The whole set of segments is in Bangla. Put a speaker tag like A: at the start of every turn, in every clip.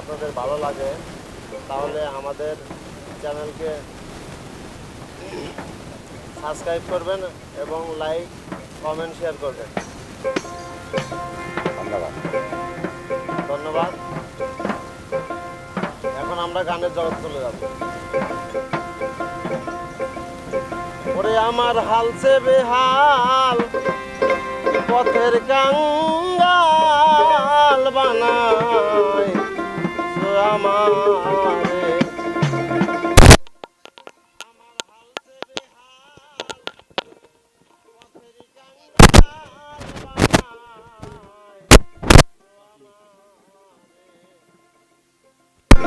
A: আপনাদের ভালো লাগে তাহলে আমাদের চ্যানেলকে সাবস্ক্রাইব করবেন এবং লাইক কমেন্ট শেয়ার করবেন।
B: ধন্যবাদ।
A: ধন্যবাদ। এখন আমরা গানের জগৎ চলে যাব। ওরে আমার বানায় সো বেহাল পথের কাঙ্গাল বানায়।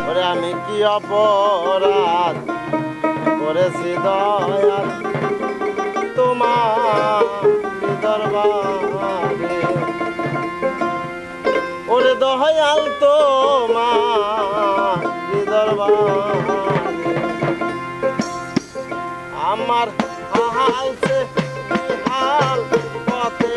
A: ওরে আমি কি অপরাধ করেছি দয়াল? আমার হাল সে হাল পথে